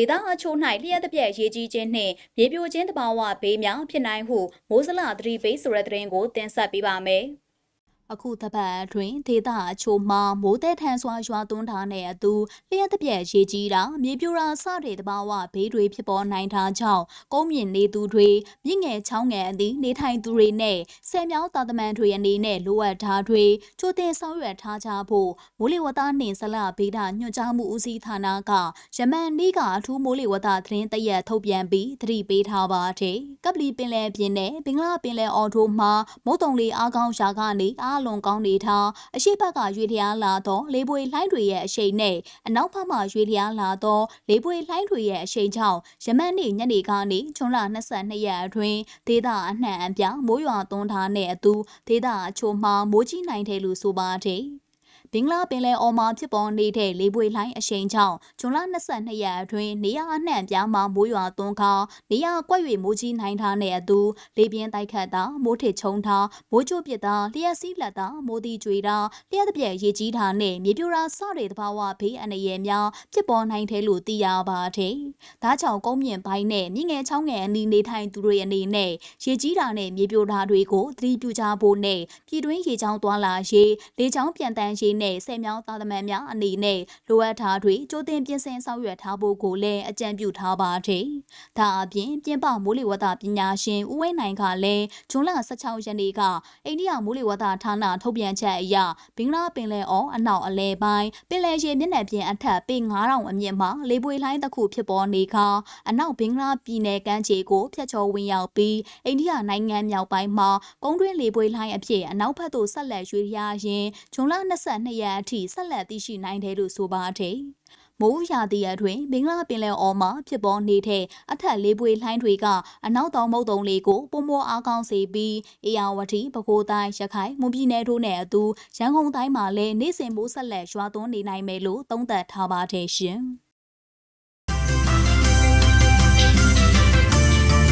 ဒေသအချို့၌လျှက်တစ်ပြက်ရေးကြီးခြင်းနှင့်မြေပြိုခြင်းတဘာဝဘေးများဖြစ်နိုင်ဟုမိုးစလသတိပေးဆိုတဲ့သတင်းကိုတင်ဆက်ပေးပါမယ်။ အခုတပတ်အတွင်းဒေသအချို့မှာမိုးတဲ့ထန်စွာရွာသွန်းထားတဲ့အတူလျှက်တစ်ပြက်ရေကြီးတာမြေပြိုတာစတဲ့တဘာဝဘေးတွေဖြစ်ပေါ်နိုင်တာကြောင့်ကုန်းမြင့်နေသူတွေမြင့်ငယ်ချောင်းငယ်အသည့်နေထိုင်သူတွေနဲ့ဆယ်မြောင်းတာတမန်တွေအနေနဲ့လိုအပ်ထားတွေချိုတင်ဆောင်ရွက်ထားကြဖို့မိုးလေဝသနှင့်ဇလဗေဒညွှန်ကြားမှုဦးစီးဌာနကယမန်နေ့ကအထူးမိုးလေဝသသတင်းတရက်ထုတ်ပြန်ပြီးသတိပေးထားပါတယ်ကပလီပင်လယ်ပြင်နဲ့ဘင်္ဂလားပင်လယ်အော်ထိုမှာမုတ်တုံလေးအားကောင်းရာကနေအားလွန်ကောင်းနေထားအရှိတ်ဘက်ကရွေလျားလာသောလေပွေလှိုင်းတွေရဲ့အရှိန်နဲ့အနောက်ဘက်မှရွေလျားလာသောလေပွေလှိုင်းတွေရဲ့အရှိန်ကြောင့်ယမန်နေ့ညနေကနေဇွန်လ22ရက်အတွင်းဒေသအနှံ့အပြားမိုးရွာသွန်းထားတဲ့အတူဒေသအချို့မှာမိုးကြီးနိုင်တယ်လို့ဆိုပါတယ်။ ဘင်္ဂလားပင်လယ်အော်မှာဖြစ်ပေါ်နေတဲ့လေပွေလှိုင်းအရှိန်ကြောင့်ဇွန်လ22ရက်အတွင်းနေရအနှံ့ပြားမှာမိုးရွာသွန်းခါနေရကွက်၍မိုးကြီးနိုင်ထားတဲ့အတူလေပြင်းတိုက်ခတ်တာမိုးထစ်ချုံတာမိုးချိုးပစ်တာလျှက်စီးလက်တာမိုးတီကျွေတာလျှက်တစ်ပြက်ရေကြီးတာနဲ့မြေပြိုတာစတဲ့သဘာဝဘေးအန္တရာယ်များဖြစ်ပေါ်နိုင်တယ်လို့သိရပါတယ်။ဒါကြောင့်ကုန်းမြင့်ပိုင်းနဲ့မြင့်ငယ်ချောင်းငယ်အနီးနေထိုင်သူတွေအနေနဲ့ရေကြီးတာနဲ့မြေပြိုတာတွေကိုသတိပြုကြဖို့နဲ့ပြည်တွင်းရေချောင်းသွားလာရေးလေချောင်းပြန်တန်းရေးနဲ့ဆယ်မြောင်းသားသမန်များအနေနဲ့လိုအပ်တာတွေကြိုတင်ပြင်ဆင်ဆောင်ရွက်ထားဖို့ကိုလည်းအကြံပြုထားပါတယ်။ဒါအပြင်ပြင်ပမိုးလေဝသပညာရှင်ဦးဝင်းနိုင်ကလည်းဇွန်လ16ရက်နေ့ကအိန္ဒိယမိုးလေဝသဌာနထုတ်ပြန်ချက်အရဘင်္ဂလားပင်လယ်အော်အနောက်အလဲပိုင်းပင်လယ်ရေမျက်နှာပြင်အထက်ပေ9000အမြင့်မှာလေပွေလှိုင်းတစ်ခုဖြစ်ပေါ်နေခါအနောက်ဘင်္ဂလားပြည်နယ်ကမ်းခြေကိုဖျက်ချော်ဝင်ရောက်ပြီးအိန္ဒိယနိုင်ငံမြောက်ပိုင်းမှာကုန်းတွင်းလေပွေလှိုင်းအဖြစ်အနောက်ဘက်သို့ဆက်လက်ရွေ့လျားရင်းဇွန်လ22 2ရက်အထိဆက်လက်သိရှိနိုင်တယ်လို့ဆိုပါတယ်။မိုးရာသီအတွင်းမင်္ဂလာပင်လယ်အော်မှာဖြစ်ပေါ်နေတဲ့အထက်လေးပွေလှိုင်းတွေကအနောက်တောင်မုတ်တုံလေးကိုပုံမောအားကောင်းစေပြီးအေယာဝတီပဲခူးတိုင်းရခိုင်မွန်ပြည်နယ်တို့နဲ့အတူရန်ကုန်တိုင်းမှာလည်းနေ့စဉ်မိုးဆက်လက်ရွာသွန်းနေနိုင်မယ်လို့သုံးသပ်ထားပါတယ်ရှင်။